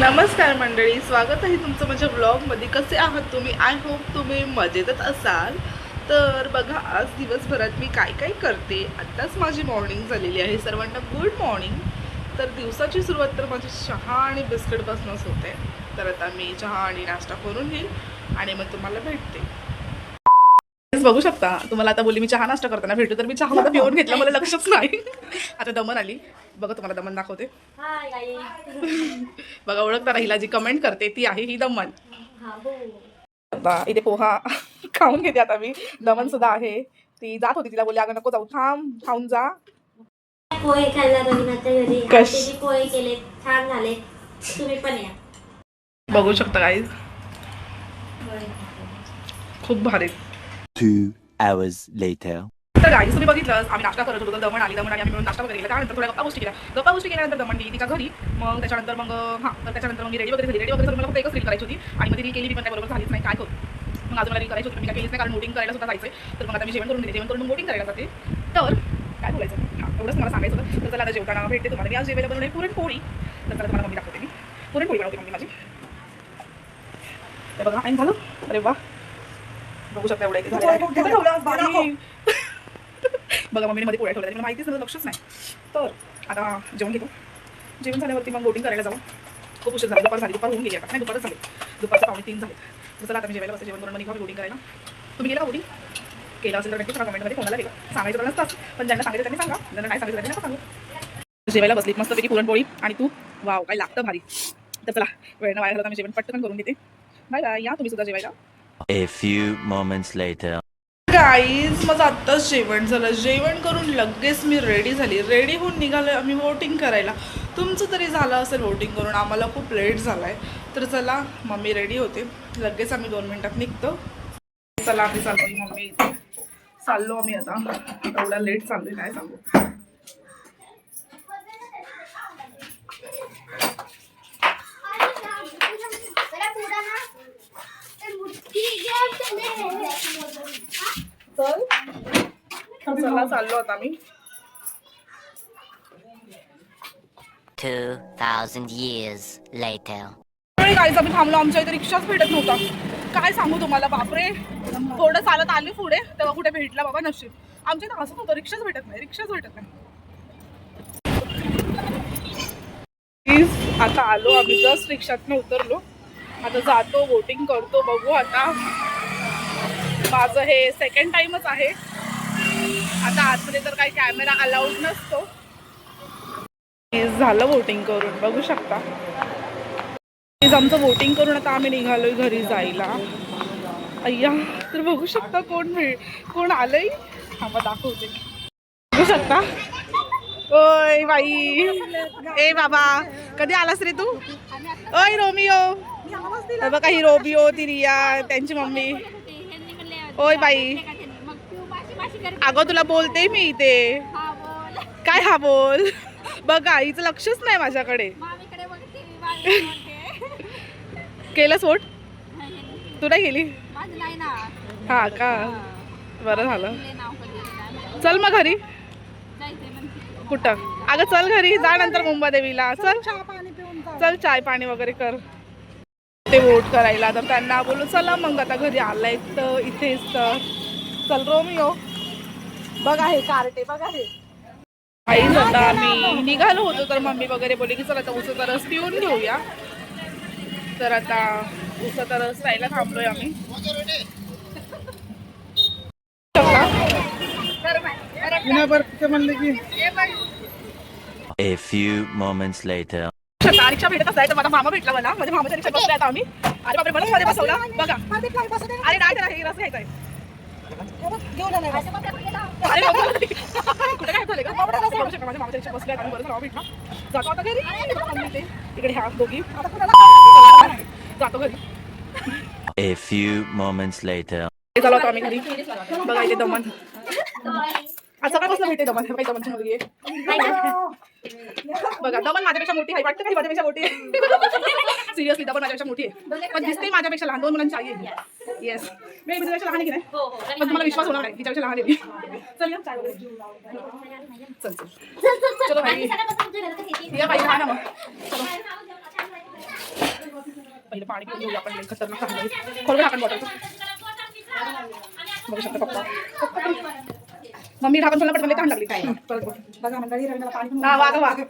नमस्कार मंडळी स्वागत आहे तुमचं माझ्या ब्लॉगमध्ये कसे आहात तुम्ही? आय होप तुम्ही मजेतच असाल. तर बघा आज दिवसभरात मी काय काय करते? आत्ताच माझी मॉर्निंग झालेली आहे. सर्वांना गुड मॉर्निंग तर दिवसाची सुरुवात तर माझी चहा आणि बिस्किटपासूनच होते. तर आता मी चहा आणि नाश्ता करून घेईल आणि मग तुम्हाला भेटते. बघू शकता. तुम्हाला आता बोलली मी चहा नाश्ता करताना भेटू तर मी चहा माझा पिऊन घेतला मला लक्षच नाही. आता दमन आली. बघा तुम्हाला दमन दाखवते. बघा ओळखता राहिला जी कमेंट करते ती आहे ही दमन. हा आता इथे पोहा खाऊन घेते आता मी. दमन सुद्धा आहे. ती जात होती तिला बोलली अगं नको जाऊ थांब खाऊन जा. पोहे आत्याने पोहे केले छान झाले. तुम्ही पण या. बघू शकता काही खूप भारी. Two hours later. तर गाईस तुम्ही बघितलं आम्ही नाश्ता करत होतो दमण आली दमण आणि आम्ही मिळून नाश्ता वगैरे केला. त्यानंतर थोड्या गप्पा गोष्टी केल्या. गप्पा गोष्टी केल्यानंतर दमण गेली तिच्या घरी मग त्याच्यानंतर मग हां तर त्याच्यानंतर मग रेडी वगैरे झाली. रेडी वगैरे मला फक्त एकच रील करायची होती. आणि मग ती रील केली ती पण बरोबर झालीच नाही. काय करू? मग अजून मला रील करायची होती मी काय केलीच नाही कारण वोटिंग करायला सुद्धा जायचं तर मग आता मी जेवण करून दिले. जेवण करून वोटिंग करायला जाते. तर काय बोलायचं? हां एवढंच मला सांगायचं होतं. तर चला आता जेवताना भेटते तुम्हाला. मी आज जेवायला बनवणे पुरणपोळी. तर चला तुम्हाला मम्मी दाखवते मी. पुरणपोळी बनवते मम्मी माझी. तर बघा आणि झालं? अरे वा. बघू शकता एवढं. बघा मम्मीने मध्ये पोळ्या ठेवल्या. मला माहितीच नव्हतं लक्षच नाही. तर आता जेवण घेतो. जेवण झाल्यावरती मग बोटिंग करायला जाऊ. खूप उशीर झाला. दुपार झाली. दुपार होऊन गेली आता. नाही दुपारच झाली. दुपारचं पावणे तीन झाले. तर चला आता मी जेवायला बसते. जेवण करून मग निघा बोटिंग करायला. तुम्ही गेला बोटिंग केलं असेल तर नक्की कमेंटमध्ये कोणाला केलं सांगायचं तर नसतात पण ज्यांना सांगितलं त्यांनी सांगा. ज्यांना नाही सांगितलं त्यांनी सांगू. जेवायला बसली. मस्तपैकी पुरणपोळी आणि तू? वाव काय लागतं भारी. तर चला वेळनं वाया घालत मी जेवण पटकन करून घेते. बाय बाय या तुम्ही सुद्धा जेवायला. A few moments later. Guys माझं आत्ताच जेवण झालं. जेवण करून लगेच मी रेडी झाली. रेडी होऊन निघालो आम्ही वोटिंग करायला. तुमचं तरी झालं असेल वोटिंग करून. आम्हाला खूप लेट झाला आहे तर चला मम्मी रेडी होते. लगेच आम्ही दोन मिनटात निघतो. चला आम्ही चाललो. मम्मी इथे. चाललो आम्ही आता. एवढा लेट चाललोय काय सांगू? चल. चला चाललो आता आम्ही 2,000 years later. काहीच आम्ही थांबलो. आमच्या इथे रिक्षाच भेटत नव्हता. काय सांगू तुम्हाला? बापरे. थोडं चालत आली पुढे तेव्हा कुठे भेटला बाबा नशीब. आमच्या इथे असं होतं रिक्षाच भेटत नाही. रिक्षाच भेटत नाही. Please, आता आलो. आम्ही जस्ट रिक्षातनं उतरलो. आता जातो वोटिंग करतो. बघू आता. माझं हे सेकंड टाइमच आहे. आता आतमध्ये तर काही कॅमेरा अलाउड नसतो. झालं वोटिंग करून बघू शकता. आमचं वोटिंग करून आता आम्ही निघालोय घरी जायला. अय्या तर बघू शकता कोण मिळ कोण आलंय? थांबा दाखवते. बघू शकता. ओय बाई. ए बाबा. कधी आलास रे तू? ओय रोमिओ हे बघा ही रोमिओ ती रिया त्यांची मम्मी. ओय बाई. अगं तुला बोलते मी इथे. काय हा बोल? बघा हिचं लक्षच नाही माझ्याकडे. केलं सोट तू नाही गेली? हा का? बरं झालं. चल मग घरी. कुठं? अगं चल घरी. जा नंतर मुंबादेवीला. चल. चल चाय पाणी वगैरे कर. ते वोट करायला. तर त्यांना बोलू चला मग आता घरी आलाय तर इथेच तर. चल रोमिओ बघा हे कार्टे बघा हे आईच आता आम्ही निघालो होतो तर मम्मी वगैरे बोलली की चल आता उसाचा रस पिऊन घेऊया. तर आता उसाचा रस प्यायला थांबलोय आम्ही. A few moments later. शकता रिक्षा भेटत असाय तर माझा मामा भेटला मला. माझ्या मामाच्या रिक्षा बसला आता आम्ही. अरे बापरे मध्ये बसवला. बघा. अरे नाही त्याला हे रस घ्यायचा आहे. कुठे काय झालं का बघू शकता, माझ्या मामाच्या रिक्षा बसल्या आणि बरं झालं भेटला. जातो आता घरी. मम्मी ते. इकडे ह्या दोघी. जातो घरी. A few moments later. आम्ही घरी. बघा इथे दमन. आज सकाळपासून भेटते दमन. काही दमनची मुलगी आहे. बघा दमन माझ्यापेक्षा मोठी आहे. वाटतं काही माझ्यापेक्षा मोठी आहे? सिरियसली दमन माझ्यापेक्षा मोठी आहे. पण दिसते माझ्यापेक्षा लहान दोन मुलांची आई आहे येस मी तुझ्यापेक्षा लहान आहे की नाही? पण तुम्हाला विश्वास होणार नाही. तिच्यापेक्षा लहान आहे मी चल या. चल चल. चलो भाई या बाई हा ना मग. चलो. पहिले पाणी पिऊन घेऊया आपण खतरनाक बॉटलचं बघू शकता पप्पा मम्मी ढाकण खोलला पण मला तहान लागली हं, परत बोल. बघा मंडळी रंगाला पाणी पण हा, वागा, वागा.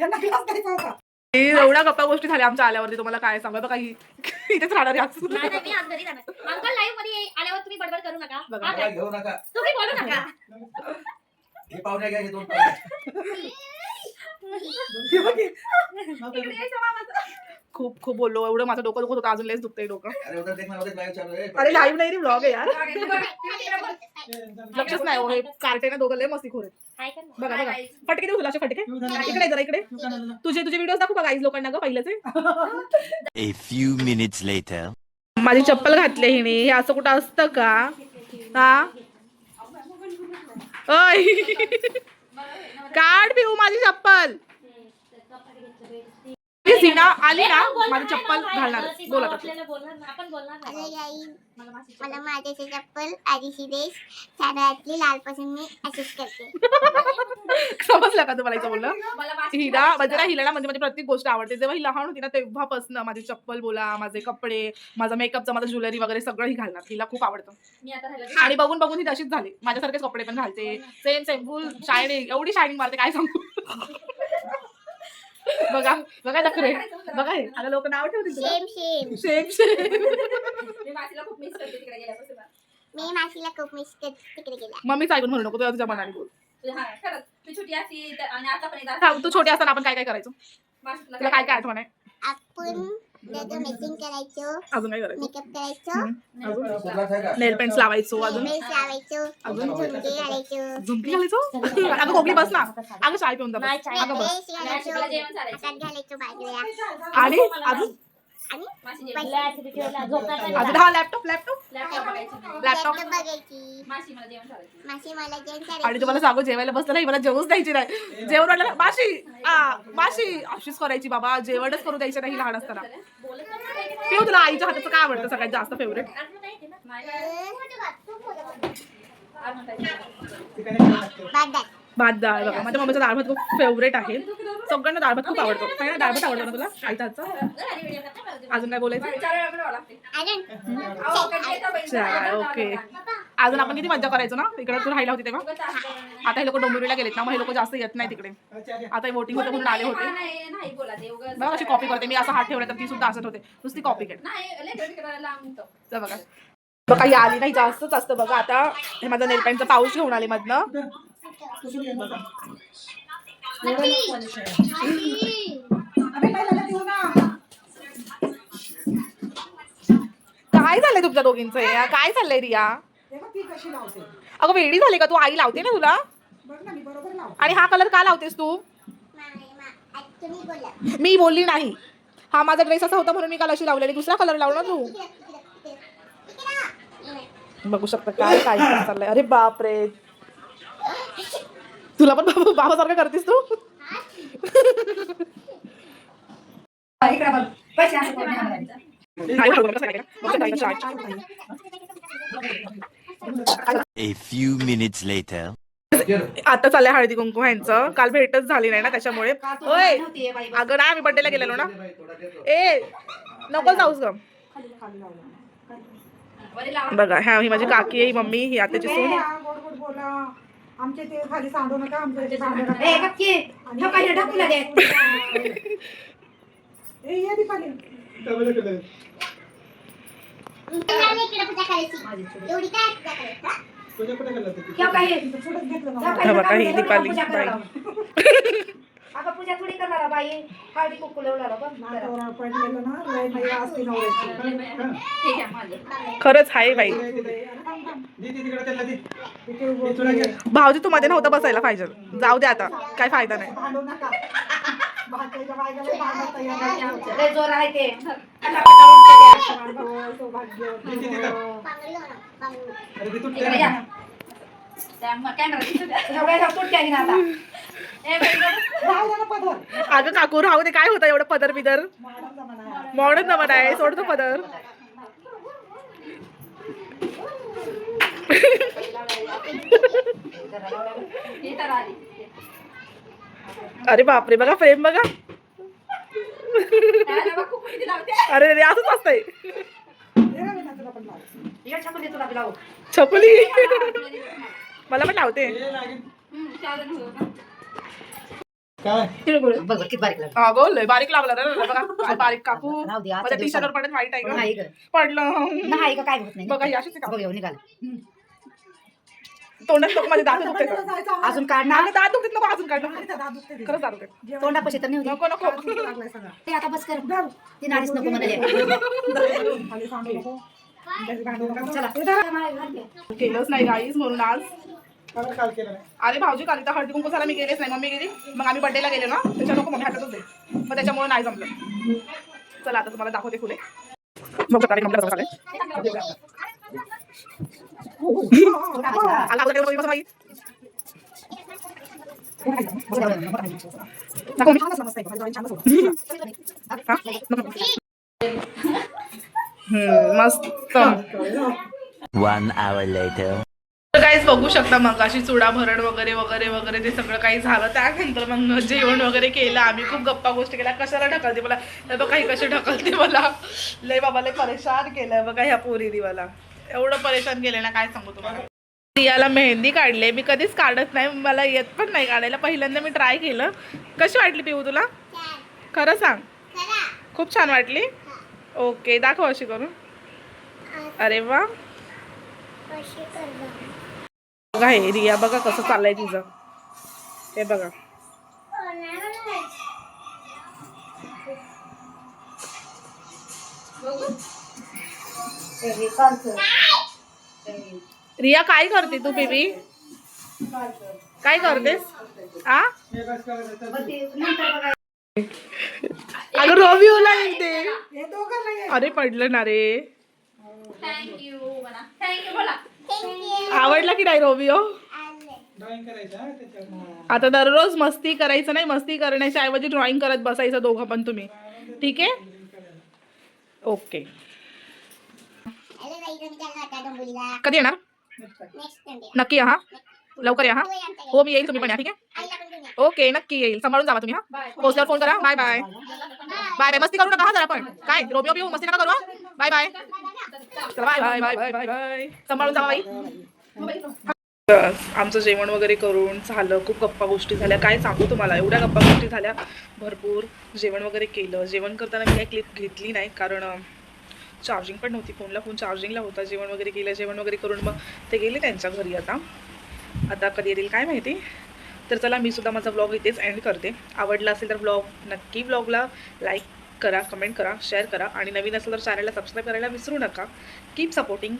यांना glass द्यायचा होता. हे एवढ्या गप्पा गोष्टी झाल्या आमच्या आल्यावरती तुम्हाला काय सांगा बघा ही इथेच राहणार आहे आज. नाही, नाही, मी आज घरी जाणार अंकल लाईव्हमध्ये आल्यावर तुम्ही बडबड करू नका. हा काय? घेऊ नका तुम्ही बोलू नका हे पाहुण्या घ्या हे दोन हे. खूप खूप बोललो एवढं माझं डोकं दुखत होतं अजून लयच दुखतंय डोकं. अरे उधर देखना उधर लाईव्ह चालू है अरे लाईव्ह नाही रे ब्लॉग आहे यार. लक्षच नाही हो, हे कार्टे ना दोघं लय मस्ती खोरे? बघा बघा. फटके देऊ तुला असे फटके? इकडे जरा इकडे. तुझे तुझे व्हिडिओ दाखवू का गाईज लोकांना ग पहिलेचे A few minutes later. माझी चप्पल घातली हिने. हे असं कुठं असतं का? हा? ओय. काढ पिऊ माझी चप्पल. सीना आली ना माझी चप्पल घालणार. बोला मला माझ्याची चप्पल. आधीची देश लालपासून मी अशीच करते. समजलं का तुम्हाला बोललं मला माशी हिला म्हणजे ना हिला ना म्हणजे माझी प्रत्येक गोष्ट आवडते. जेव्हा ही लहान होती ना तेव्हापासून माझी चप्पल बोला माझे कपडे माझा मेकअपचा माझं ज्वेलरी वगैरे सगळं ही घालणार. हिला खूप आवडतं. मी आता राहिलं. आणि बघून बघून ही तशीच झाली. माझ्यासारखेच कपडे पण घालते. सेम सेम फुल शायनिंग एवढी शायनिंग मारते काय सांगू? बघा बघा बघा हे आता लोक नाव ठेवतील तुला. सेम सेम सेम सेम मी माशीला खूप मिस करते तिकडे गेल्यापासून मी माशीला खूप मिस तिकडे गेला मम्मीच ऐकून म्हणू नको तुला तुझ्या मनाने बोल. हा, खरंच. छोटी असती तर- आणि आता पण एकदा तू छोटी असताना आपण काय काय करायचो? माशी तुला तुला काय काय आठवण आहे? आपण मेकिंग करायचो अजून काय करायचो? मेकअप करायचो. नेल पेंट्स लावायचो अजून. लावायचो. अजून? झुमके घालायचो. झुमकी घालायचो? अगं कोकणी बस ना. अगं चाय पिऊन जा बस. अगं बस. घालायचो बाजूला. आणि अजून? अजून हा लॅपटॉप लॅपटॉप लॅपटॉप बघायची लॅपटॉप लॅपटॉप बघायची. माशी मला जेवण चालायचं माशी मला जेवण आणि करायची तुम्हाला सांगू जेवायला बसलं नाही मला जेवूच द्यायची नाही. जेवण वाटलं माशी! आ माशी! अशीच करायची बाबा जेवणच करू द्यायचं नाही लहान असताना. बोलत नाही ना. पिऊ तुला आईच्या हाताचं काय आवडतं? सगळ्यात जास्त फेवरेट येते भात डाळ बघा. माझ्या मम्मीचा डाळ भात खूप फेवरेट आहे. सगळ्यांना डाळ भात खूप आवडतो. काय ना डाळ भात आवडतो ना तुला? ना. अजून काय बोलायचं? ओके. अजून आपण किती मजा करायचो ना? तिकडे तू राहिला होती तेव्हा. आता हे लोक डोंबिवलीला गेलेत ना मग हे लोक जास्त येत नाही तिकडे. आता वोटिंग होतं म्हणून आले होते. हा. बघा कशी कॉपी करते. मी असं हात ठेवला तर ती सुद्धा असत होते. नुसती कॉपी करते. तर बघा. बघा ही आली नाही जास्तच असतं. बघा आता हे माझं नेल पेंटचा पाऊच घेऊन आले मधनं. काय झालंय तुमच्या दोघींचं या काय चाललंय रिया? अगं वेडी झाली का तू? आई लावते ना तुला? आणि हा कलर का लावतेस तू? मी बोलली नाही. हा माझा ड्रेस असा होता म्हणून मी काल अशी लावलेली दुसरा कलर लावला तू. बघू शकता काय काय चाललंय. अरे बापरे. तुला पण बाबा बाबासारखं करतेस तू. A few minutes later. आता चाललंय हळदी कुंकू ह्यांचं. काल भेटच झाली नाही ना त्याच्यामुळे. होय अगं नाही आम्ही बड्डेला गेलेलो ना. ए नको जाऊस ग. बघा ह्या ही माझी काकी आहे ही मम्मी ही आत्याची सून हा, गोड गोड बोला आमचे ते खाली सांडू नका आमच्या इथे सांडू नका. ए, ये दीपाली हे? छोटंच घेतलं बघा, ही दीपाली बाई. अगं पूजा थोडी करणार बाई. हळदी कुंकू लावला बघ. नाकावर पडलेलं ना लय नाही असती नवऱ्याची. ठीक आहे माझे खरंच आहे बाई. भाऊजी तू मध्ये नव्हता बसायला पाहिजे. जाऊ दे आता. काय फायदा नाही. जोर आहे ते. सौभाग्य अगं काकू राहू दे काय होतं एवढं पदर बिदर. मॉडर्न जमाना आहे सोडतो पदर. अरे बापरे बघा फ्रेम बघा. अरे रे असंच असतंय हे छपली तुला बी लावू. छपली मला पण लावते हो? काय बघ बघ, किती बारीक लागलं. हा बोल बारीक लावला रे बघा काय बारीक कापू राहू दे, आजच्या माझ्या टी दिवसाला. शर्टवर पडत वाईट आहे नाही का गं. पडलं नाही का काय होत नाही बघा, ही अशीच आहे का? बघ, एवढं निघालं. तोंडात नको माझे दात दुखते. अजून काढ ना माझे दात दुखत नको अजून काढ आणि त्या दात दुखते ते. खरंच दात दुखते तोंडापाशी तर नाही होती. नको नको. ते आता बस कर. ती नाडीच नको म्हणाले. चला. केलंच नाही गाईज म्हणून आज अरे भाऊजी काल तर हळदी कुंकू झाला मी गेलेच नाही मम्मी गेली मग आम्ही बड्डेला गेलो ना त्याच्या नको मम्मी हातातच दे मग त्याच्यामुळे नाही जमलं चला आता तुम्हाला दाखवते फुले बघू शकता कार्यक्रम कसं झालाय. आला अगोदर तेवढं बघ बाई. दाखव मी. हा? नको. हम्म, मस्त One hour later. तर काहीच बघू शकता मग अशी चुडा भरण वगैरे वगैरे वगैरे ते सगळं काही झालं. त्यानंतर मग जेवण वगैरे केलं आम्ही. खूप गप्पा गोष्टी केल्या. कशाला ढकलते मला? तर बघा ही कशी ढकलते मला? लय बाबा लय परेशान केलंय बघा ह्या पोरीनी मला एवढं परेशान केलं ना काय सांगू तुम्हाला? रियाला मेहंदी काढले. मी कधीच काढत नाही. मला येत पण नाही काढायला. पहिल्यांदा मी ट्राय केलं. कशी वाटली पिऊ तुला? खरं सांग. खूप छान वाटली? ओके दाखव अशी करून. अरे वा. बघा हे रिया बघा कसं चाललंय तिचं. हे बघा. रिया काय करते तू बेबी? काय करतेस? आ? अगं ओला येते. अरे पडलं ना रे. थँक्यू थँक्यू बोला. आवडला की नाही रोमिओ ड्रॉइंग करायचं हा आता दररोज मस्ती करायचं नाही मस्ती करण्याच्या ऐवजी ड्रॉइंग करत बसायचं दोघं पण तुम्ही. ठीक आहे? ओके कधी येणार? नक्की या हा? लवकर या हा? हो मी येईल तुम्ही पण या ठीक आहे. ओके नक्की येईल. सांभाळून जावा तुम्ही हा? पोहोचल्यावर फ़ोन करा. बाय बाय बाय बाय मस्ती करू नका हा जरा पण. काय? रोमिओ बिओ मस्ती नका करू बाय बाय चला bye bye bye bye bye सांभाळून बाई. तर आमचं जेवण वगैरे करून झालं खूप गप्पा गोष्टी झाल्या. काय सांगू तुम्हाला? एवढ्या गप्पा गोष्टी झाल्या. भरपूर जेवण वगैरे केलं. जेवण करताना मी काही क्लिप घेतली नाही कारण चार्जिंग पण नव्हती. फोनला फोन चार्जिंगला होता. जेवण वगैरे केलं जेवण वगैरे करून मग ते गेले त्यांच्या घरी आता. आता कधी येतील काय माहिती? तर चला मी सुद्धा माझा ब्लॉग इथेच एंड करते. आवडला असेल तर ब्लॉग नक्की ब्लॉगला लाईक करा कमेंट करा शेअर करा. आणि नवीन असेल तर चॅनलला सबस्क्राईब करायला विसरू नका. Keep supporting